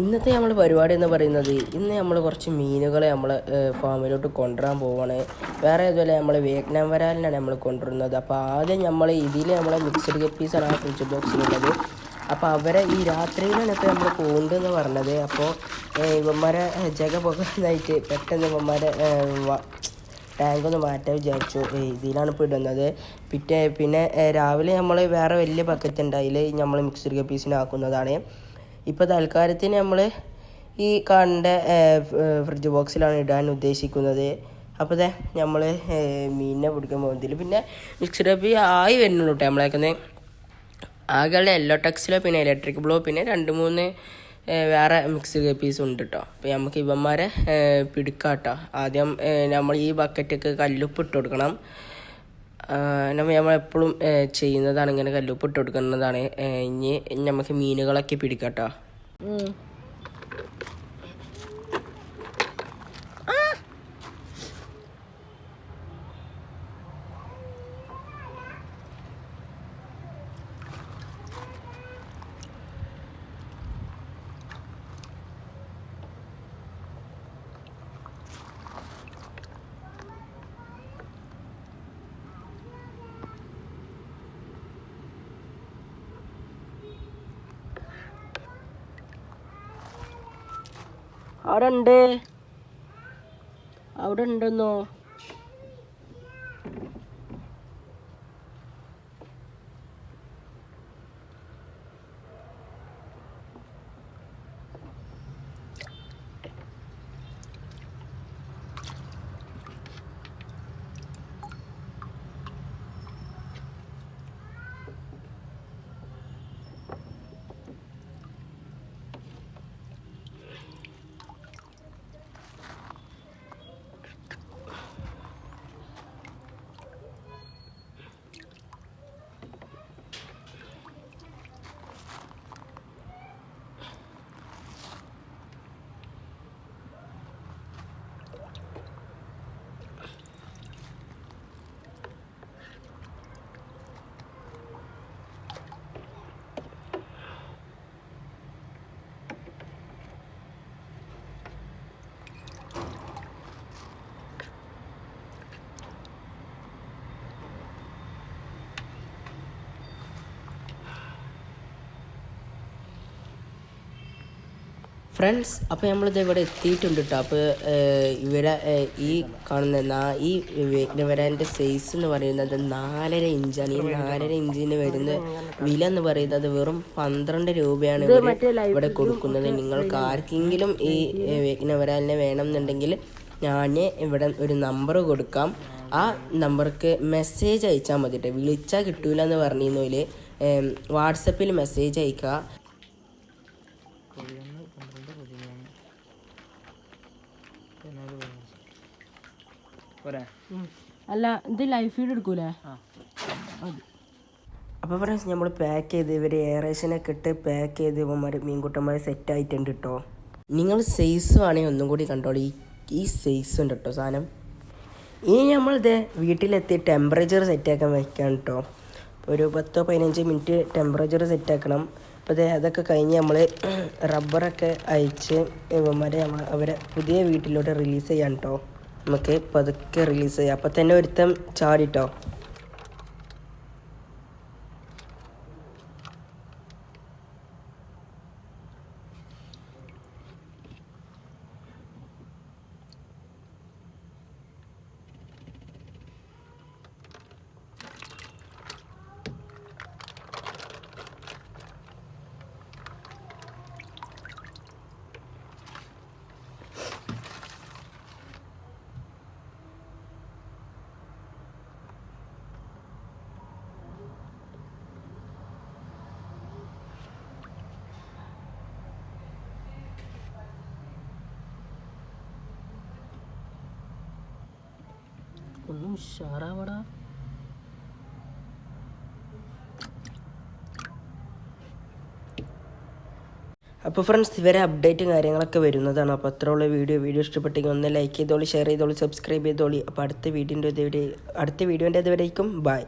ഇന്നത്തെ നമ്മൾ പരിപാടി എന്ന് പറയുന്നത് ഇന്ന് നമ്മൾ കുറച്ച് മീനുകളെ നമ്മൾ ഫാമിലോട്ട് കൊണ്ടുവരാൻ പോവാണ്. വേറെ ഇതുപോലെ നമ്മൾ വിയറ്റ്നാം വരാലിനാണ് നമ്മൾ കൊണ്ടുവരുന്നത്. അപ്പോൾ ആദ്യം നമ്മൾ ഇതിൽ നമ്മളെ മിക്സഡ് കപ്പീസാണ് ആ ഫ്രിഡ്ജ് ബോക്സിലുള്ളത് അപ്പോൾ അവരെ ഈ രാത്രിയിലാണ് ഇപ്പോൾ നമ്മൾ പോകുന്നതെന്ന് പറഞ്ഞത്. അപ്പോൾ ഇവന്മാരെ ജഗ പോകുന്നതായിട്ട് പെട്ടെന്ന് ഇവന്മാരെ ടാങ്ക് ഒന്ന് മാറ്റാൻ വിചാരിച്ചു. ഇതിലാണ് ഇപ്പോൾ ഇടുന്നത്. പിറ്റേ പിന്നെ രാവിലെ നമ്മൾ വേറെ വലിയ ബക്കറ്റ് ഉണ്ട്. അതിൽ നമ്മൾ മിക്സഡ് കപ്പീസിന് ആക്കുന്നതാണ്. ഇപ്പോൾ തൽക്കാലത്തിന് നമ്മൾ ഈ കണ്ട ഫ്രിഡ്ജ് ബോക്സിലാണ് ഇടാൻ ഉദ്ദേശിക്കുന്നത്. അപ്പോൾ അതെ നമ്മൾ മീനിനെ പിടിക്കാൻ പോകുന്നതിൽ പിന്നെ മിക്സഡ് കപ്പി ആയി വരുന്നുള്ളൂ കേട്ടോ നമ്മളേക്കുന്നത് ആകെയുള്ള എല്ലോ ടെക്സിലോ പിന്നെ ഇലക്ട്രിക് ബ്ലോ പിന്നെ രണ്ട് മൂന്ന് വേറെ മിക്സ് പീസ് ഉണ്ട് കേട്ടോ അപ്പോൾ നമുക്ക് ഇവന്മാരെ പിടിക്കാം കേട്ടോ ആദ്യം നമ്മൾ ഈ ബക്കറ്റൊക്കെ കല്ലുപ്പ് ഇട്ട് കൊടുക്കണം. ആ, നമ്മ നമ്മളെപ്പോഴും ചെയ്യുന്നതാണ് ഇങ്ങനെ കല്ലുപ്പ് ഇട്ട് കൊടുക്കുന്നതാണ്. ഇനി നമുക്ക് മീനുകളൊക്കെ പിടിക്കാം അവിടെ ഉണ്ട് അവിടെ ഉണ്ടെന്നോ ഫ്രണ്ട്സ് അപ്പോൾ നമ്മളിത് ഇവിടെ എത്തിയിട്ടുണ്ട് കേട്ടോ അപ്പോൾ ഇവിടെ ഈ കാണുന്ന ഈ വരാന്റെ സൈസ് എന്ന് പറയുന്നത് നാലര ഇഞ്ചാണ്. ഈ നാലര ഇഞ്ചിന് വരുന്ന വില എന്ന് പറയുന്നത് വെറും പന്ത്രണ്ട് രൂപയാണ് ഇവിടെ കൊടുക്കുന്നത്. നിങ്ങൾക്ക് ആർക്കെങ്കിലും ഈ വരാലിനെ വേണം എന്നുണ്ടെങ്കിൽ ഞാൻ ഇവിടെ ഒരു നമ്പർ കൊടുക്കാം. ആ നമ്പർക്ക് മെസ്സേജ് അയച്ചാൽ മതി കേട്ടോ വിളിച്ചാൽ കിട്ടൂല എന്ന് പറഞ്ഞിരുന്നതിൽ വാട്സപ്പിൽ മെസ്സേജ് അയക്കുക അല്ല ഇത് ലൈഫ് ഫീഡ് എടുക്കൂലേ? അപ്പോൾ ഫ്രണ്ട്സ് നമ്മൾ പാക്ക് ചെയ്ത് ഇവർ എയറേഷനൊക്കെ ഇട്ട് പാക്ക് ചെയ്ത് ഇവന്മാർ മീൻകുട്ടന്മാർ സെറ്റ് ആയിട്ടുണ്ട് കേട്ടോ നിങ്ങൾ സൈസ് വേണമെങ്കിൽ ഒന്നും കൂടി കണ്ടോളൂ. ഈ ഈ സൈസ് ഉണ്ട് കേട്ടോ സാധനം. ഇനി നമ്മളിത് വീട്ടിലെത്തി ടെമ്പറേച്ചർ സെറ്റാക്കാൻ വയ്ക്കാം കേട്ടോ ഒരു പത്തോ പതിനഞ്ച് മിനിറ്റ് ടെമ്പറേച്ചർ സെറ്റാക്കണം അപ്പോൾ അതൊക്കെ കഴിഞ്ഞ് നമ്മൾ റബ്ബറൊക്കെ അയച്ച് ഇവന്മാരെ നമ്മൾ അവരെ പുതിയ വീട്ടിലോട്ട് റിലീസ് ചെയ്യാം കേട്ടോ നമുക്ക് പതുക്കെ റിലീസ് ചെയ്യാം. അപ്പോൾ തന്നെ ഒരുത്തം ചാടിട്ടോ. ഒന്നും ഉഷാറാവടാ. അപ്പോൾ ഫ്രണ്ട്സ് ഇവരെ അപ്ഡേറ്റും കാര്യങ്ങളൊക്കെ വരുന്നതാണ്. അപ്പോൾ അത്രയുള്ള വീഡിയോ. വീഡിയോ ഇഷ്ടപ്പെട്ടെങ്കിൽ ഒന്ന് ലൈക്ക് ചെയ്തോളി ഷെയർ ചെയ്തോളി സബ്സ്ക്രൈബ് ചെയ്തോളി. അപ്പോൾ അടുത്ത വീഡിയോന്റെ അടുത്ത വീഡിയോന്റെ ഇതുവരേക്കും ബൈ